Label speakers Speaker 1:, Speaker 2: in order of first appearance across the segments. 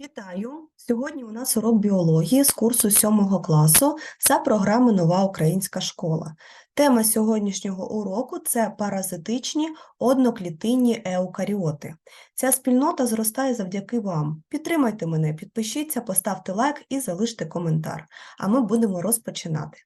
Speaker 1: Вітаю! Сьогодні у нас урок біології з курсу 7 класу за програмою Нова Українська школа. Тема сьогоднішнього уроку це паразитичні одноклітинні еукаріоти. Ця спільнота зростає завдяки вам. Підтримайте мене, підпишіться, поставте лайк і залиште коментар, а ми будемо розпочинати.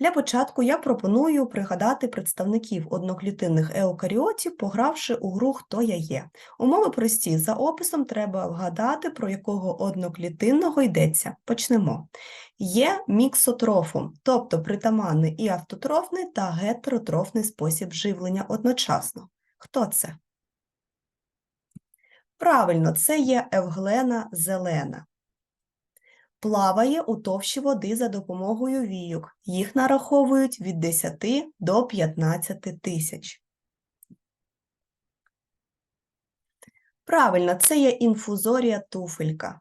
Speaker 1: Для початку я пропоную пригадати представників одноклітинних еукаріотів, погравши у гру «Хто я є?». Умови прості. За описом треба вгадати, про якого одноклітинного йдеться. Почнемо. Є міксотрофом, тобто притаманний і автотрофний та гетеротрофний спосіб живлення одночасно. Хто це? Правильно, це є Евглена зелена. Плаває у товщі води за допомогою війок. Їх нараховують від 10 до 15 тисяч. Правильно, це є інфузорія туфелька.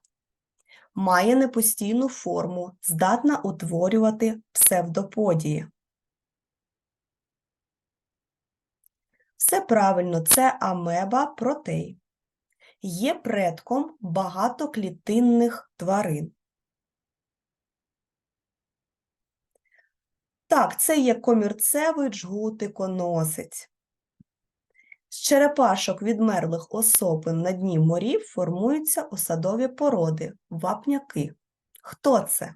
Speaker 1: Має непостійну форму, здатна утворювати псевдоподії. Все правильно, це амеба протей. Є предком багатоклітинних тварин. Так, це є комірцевий джгутиконосець. З черепашок відмерлих особин на дні морів формуються осадові породи, вапняки. Хто це?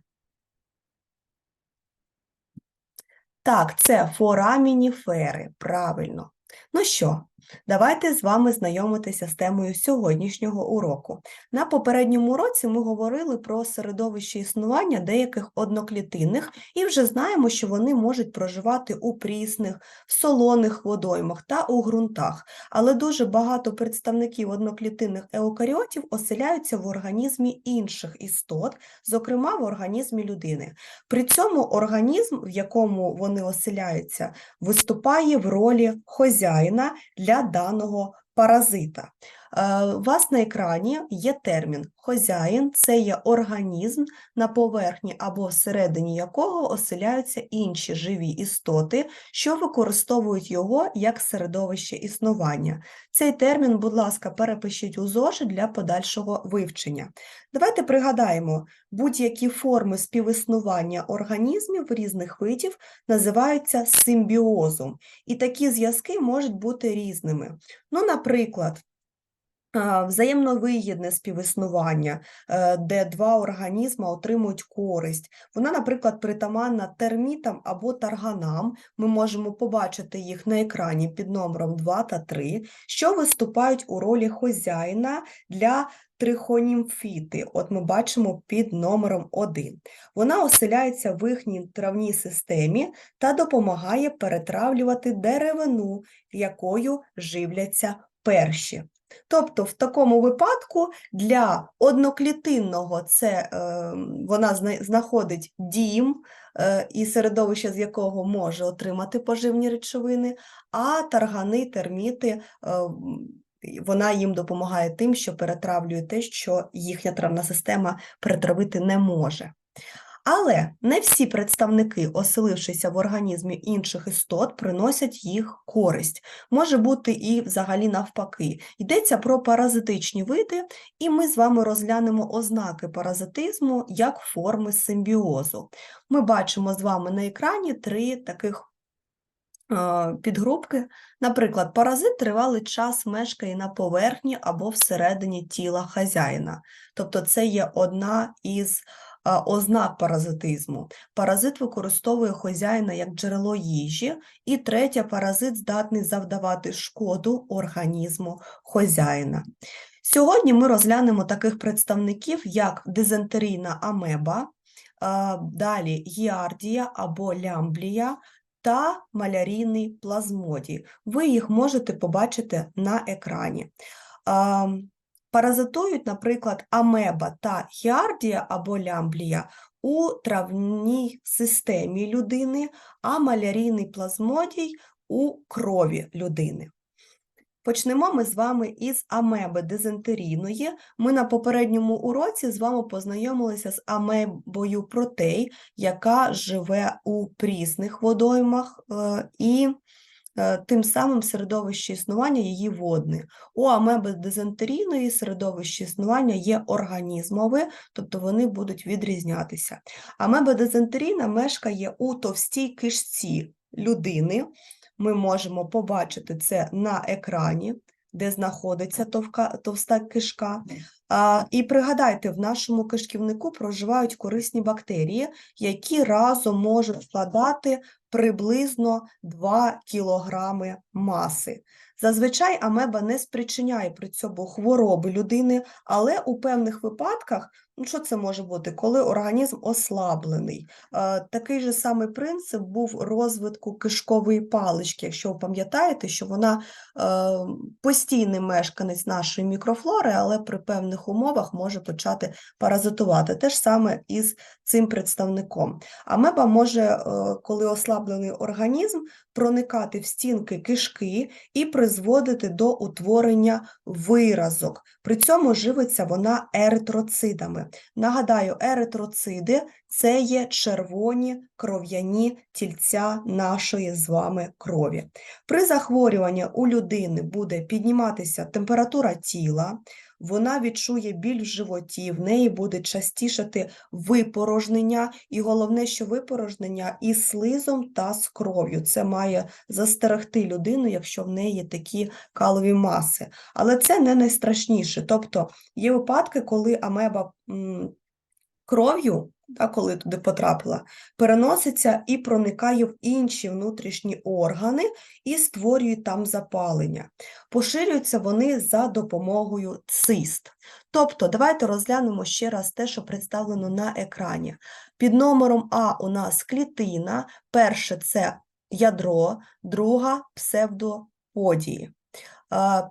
Speaker 1: Так, це форамініфери, правильно. Ну що, давайте з вами знайомитися з темою сьогоднішнього уроку. На попередньому уроці ми говорили про середовище існування деяких одноклітинних і вже знаємо, що вони можуть проживати у прісних, в солоних водоймах та у ґрунтах. Але дуже багато представників одноклітинних еукаріотів оселяються в організмі інших істот, зокрема в організмі людини. При цьому організм, в якому вони оселяються, виступає в ролі хозяїна для даного паразита. Е, У вас на екрані є термін хозяїн, це є організм, на поверхні або всередині якого оселяються інші живі істоти, що використовують його як середовище існування. Цей термін, будь ласка, перепишіть у зошит для подальшого вивчення. Давайте пригадаємо, будь-які форми співіснування організмів різних видів називаються симбіозом, і такі зв'язки можуть бути різними. Ну, наприклад, Взаємновигідне співіснування, е, де два організми отримують користь. Вона, наприклад, притаманна термітам або тарганам. Ми можемо побачити їх на екрані під номером 2 та 3, що виступають у ролі хозяїна для трихонімфіти. От ми бачимо під номером 1. Вона оселяється в їхній травній системі та допомагає перетравлювати деревину, якою живляться перші. Тобто, в такому випадку для одноклітинного це е, вона зна- знаходить дім е, і середовище, з якого може отримати поживні речовини, а таргани, терміти, е, вона їм допомагає тим, що перетравлює те, що їхня травна система перетравити не може. Але не всі представники, оселившися в організмі інших істот, приносять їх користь. Може бути і взагалі навпаки. Йдеться про паразитичні види, і ми з вами розглянемо ознаки паразитизму як форми симбіозу. Ми бачимо з вами на екрані три таких е, підгрупки. Наприклад, паразит тривалий час мешкає на поверхні або всередині тіла хазяїна. Тобто це є одна із ознак паразитизму. Паразит використовує хазяїна як джерело їжі, і третя паразит здатний завдавати шкоду організму хазяїна. Сьогодні ми розглянемо таких представників, як дизентерійна амеба, далі гіардія або лямблія та малярійний плазмодій. Ви їх можете побачити на екрані. Паразитують, наприклад, амеба та гіардія або лямблія у травній системі людини, а малярійний плазмодій у крові людини. Почнемо ми з вами із амеби дизентерійної. Ми на попередньому уроці з вами познайомилися з амебою протей, яка живе у прісних водоймах е, і тим самим середовище існування її водне. У амеби дизентерійної середовище існування є організмове, тобто вони будуть відрізнятися. Амеба дизентерійна мешкає у товстій кишці людини. Ми можемо побачити це на екрані, де знаходиться товка, товста кишка. А, і пригадайте, в нашому кишківнику проживають корисні бактерії, які разом можуть складати приблизно 2 кілограми маси. Зазвичай амеба не спричиняє при цьому хвороби людини, але у певних випадках, ну що це може бути, коли організм ослаблений. Е, Такий же самий принцип був розвитку кишкової палички. Якщо ви пам'ятаєте, що вона е, постійний мешканець нашої мікрофлори, але при певних умовах може почати паразитувати. Те ж саме із цим представником. Амеба може, е, коли ослаблений організм, проникати в стінки кишки і призводити до утворення виразок. При цьому живиться вона еритроцидами. Нагадаю, еритроциди це є червоні кров'яні тільця нашої з вами крові. При захворюванні у людини буде підніматися температура тіла, вона відчує біль в животі, в неї буде частішати випорожнення, і головне, що випорожнення із слизом та з кров'ю. Це має застерегти людину, якщо в неї такі калові маси. Але це не найстрашніше. Тобто є випадки, коли амеба кров'ю, та, коли туди потрапила, переноситься і проникає в інші внутрішні органи і створює там запалення. Поширюються вони за допомогою цист. Тобто, давайте розглянемо ще раз те, що представлено на екрані. Під номером А у нас клітина, перше це ядро, друга псевдоподії.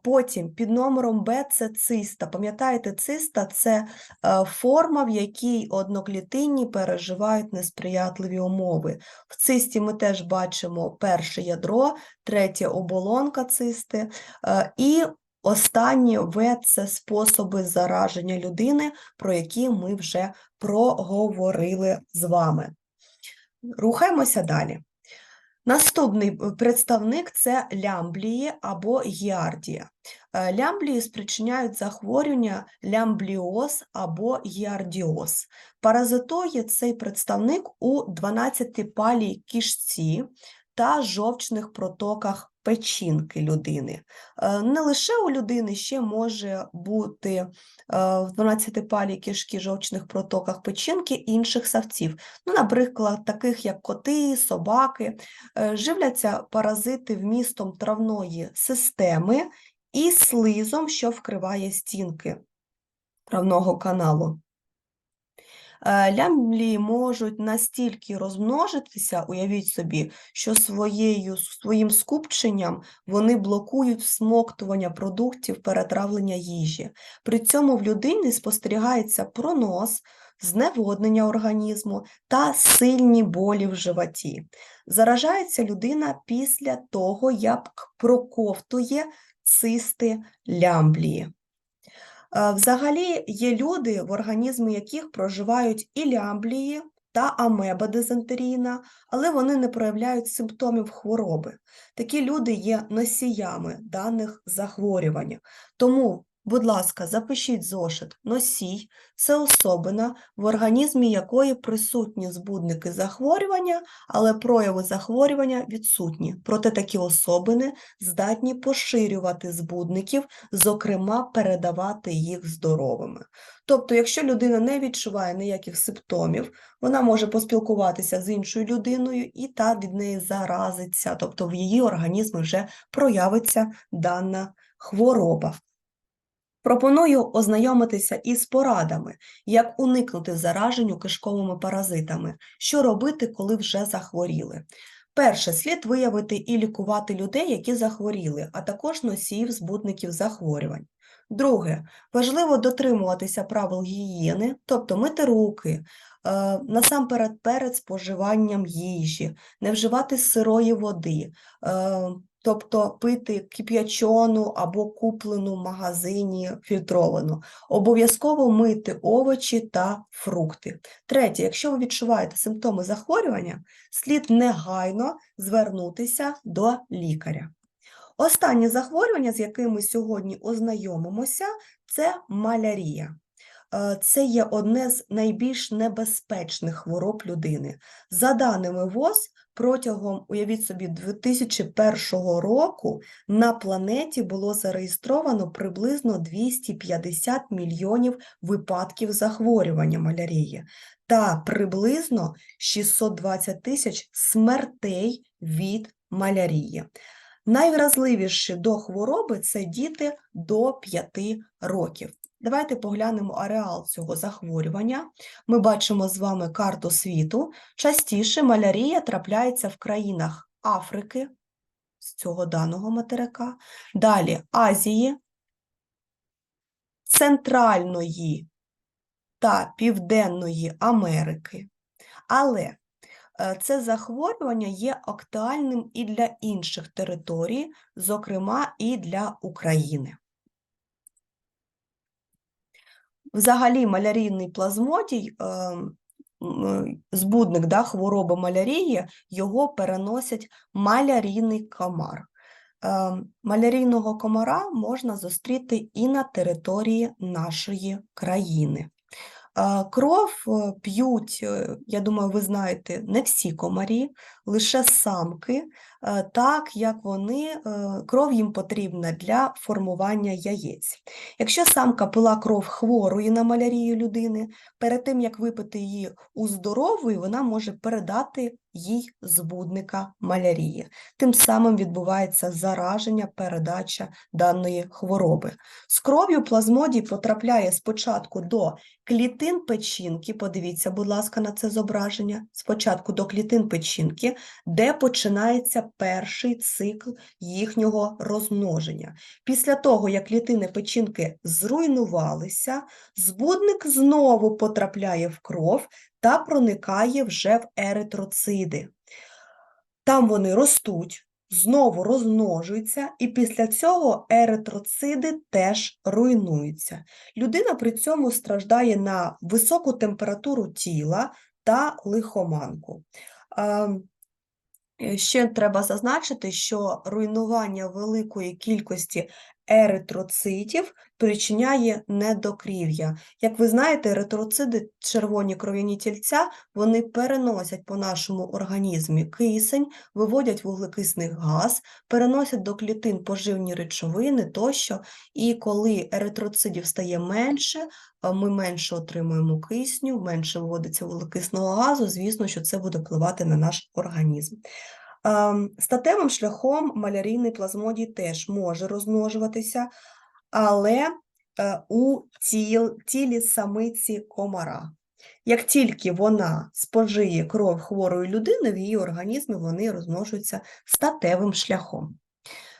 Speaker 1: Потім під номером Б це циста. Пам'ятаєте, циста це е, форма, в якій одноклітинні переживають несприятливі умови. В цисті ми теж бачимо перше ядро, третє оболонка цисти, е, і останнє В це способи зараження людини, про які ми вже проговорили з вами. Рухаємося далі. Наступний е, представник це лямблії або гіардія. Е, Лямблії спричиняють захворювання лямбліоз або гіардіоз. Паразитує цей представник у 12-палій кішці та жовчних протоках печінки людини. Е, Не лише у людини ще може бути е, в 12-палій кишки жовчних протоках печінки інших савців. Ну, наприклад, таких як коти, собаки. Е, Живляться паразити вмістом травної системи і слизом, що вкриває стінки травного каналу. Е, Лямблії можуть настільки розмножитися, уявіть собі, що своєю, своїм скупченням вони блокують всмоктування продуктів перетравлення їжі. При цьому в людині спостерігається пронос, зневоднення організму та сильні болі в животі. Заражається людина після того, як проковтує цисти лямблії. Е, Взагалі є люди, в організмі яких проживають і лямблії та амеба дизентерійна, але вони не проявляють симптомів хвороби. Такі люди є носіями даних захворювань. Тому, будь ласка, запишіть зошит. Носій це особина, в організмі якої присутні збудники захворювання, але прояви захворювання відсутні. Проте такі особини здатні поширювати збудників, зокрема передавати їх здоровими. Тобто, якщо людина не відчуває ніяких симптомів, вона може поспілкуватися з іншою людиною і та від неї заразиться, тобто в її організмі вже проявиться дана хвороба. Пропоную ознайомитися із порадами, як уникнути зараженню кишковими паразитами, що робити, коли вже захворіли. Перше, слід виявити і лікувати людей, які захворіли, а також носіїв збудників захворювань. Друге, важливо дотримуватися правил гігієни, тобто мити руки, е, насамперед перед споживанням їжі, не вживати сирої води, е, тобто пити кип'ячену або куплену в магазині фільтровану. Обов'язково мити овочі та фрукти. Третє, якщо ви відчуваєте симптоми захворювання, слід негайно звернутися до лікаря. Останнє захворювання, з яким ми сьогодні ознайомимося, це малярія. Е, Це є одне з найбільш небезпечних хвороб людини. За даними ВОЗ, протягом, уявіть собі, 2001 року на планеті було зареєстровано приблизно 250 мільйонів випадків захворювання малярії та приблизно 620 тисяч смертей від малярії. Найвразливіші до хвороби це діти до 5 років. Давайте поглянемо ареал цього захворювання. Ми бачимо з вами карту світу. Частіше малярія трапляється в країнах Африки, з цього даного материка, далі Азії, Центральної та Південної Америки. Але це захворювання є актуальним і для інших територій, зокрема і для України. Взагалі, малярійний плазмодій, е, е, збудник да, хвороби малярії, його переносять малярійний комар. Е, Малярійного комара можна зустріти і на території нашої країни. Кров е, п'ють, е, я думаю, ви знаєте, не всі комарі, лише самки, так як вони, е, кров їм потрібна для формування яєць. Якщо самка пила кров хворої на малярію людини, перед тим як випити її у здорової, вона може передати їй збудника малярії. Тим самим відбувається зараження, передача даної хвороби. З кров'ю плазмодій потрапляє спочатку до клітин печінки, подивіться, будь ласка, на це зображення, спочатку до клітин печінки, де починається перший цикл їхнього розмноження. Після того, як клітини печінки зруйнувалися, збудник знову потрапляє в кров та проникає вже в еритроциди. Там вони ростуть, знову розмножуються, і після цього еритроциди теж руйнуються. Людина при цьому страждає на високу температуру тіла та лихоманку. Е, Ще треба зазначити, що руйнування великої кількості еритроцитів причиняє недокрів'я. Як ви знаєте, еритроциди, червоні кров'яні тільця, вони переносять по нашому організмі кисень, виводять вуглекисний газ, переносять до клітин поживні речовини тощо, і коли еритроцидів стає менше, ми менше отримуємо кисню, менше виводиться вуглекисного газу, звісно, що це буде впливати на наш організм. Ем, Статевим шляхом малярійний плазмодій теж може розмножуватися, але е, у тіл, тілі самиці комара. Як тільки вона спожиє кров хворої людини, в її організмі вони розмножуються статевим шляхом.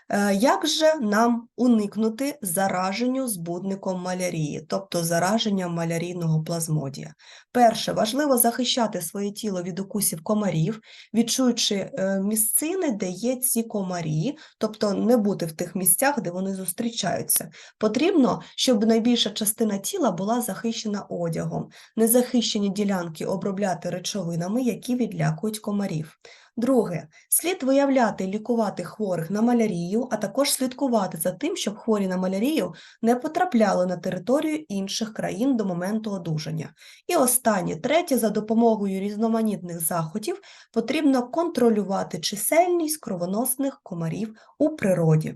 Speaker 1: Е, Як же нам уникнути зараженню збудником малярії, тобто зараження малярійного плазмодія? Перше, важливо захищати своє тіло від укусів комарів, відчуючи е, місцини, де є ці комарі, тобто не бути в тих місцях, де вони зустрічаються. Потрібно, щоб найбільша частина тіла була захищена одягом, незахищені ділянки обробляти речовинами, які відлякують комарів. Друге, слід виявляти і лікувати хворих на малярію, а також слідкувати за тим, щоб хворі на малярію не потрапляли на територію інших країн до моменту одужання. І останнє, третє, за допомогою різноманітних заходів потрібно контролювати чисельність кровоносних комарів у природі.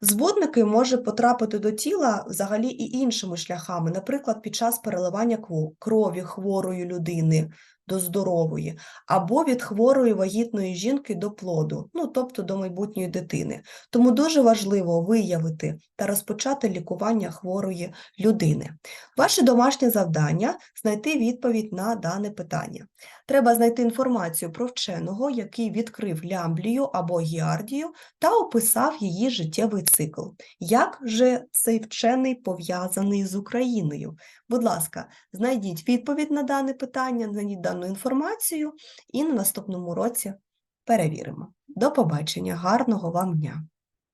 Speaker 1: Збудники може потрапити до тіла взагалі і іншими шляхами, наприклад, під час переливання крові хворої людини до здорової, або від хворої вагітної жінки до плоду, ну тобто до майбутньої дитини. Тому дуже важливо виявити та розпочати лікування хворої людини. Ваше домашнє завдання знайти відповідь на дане питання. Треба знайти інформацію про вченого, який відкрив лямблію або гіардію та описав її життєвий цикл. Як же цей вчений пов'язаний з Україною? Будь ласка, знайдіть відповідь на дане питання, знайдіть дану інформацію і на наступному році перевіримо. До побачення, гарного вам дня!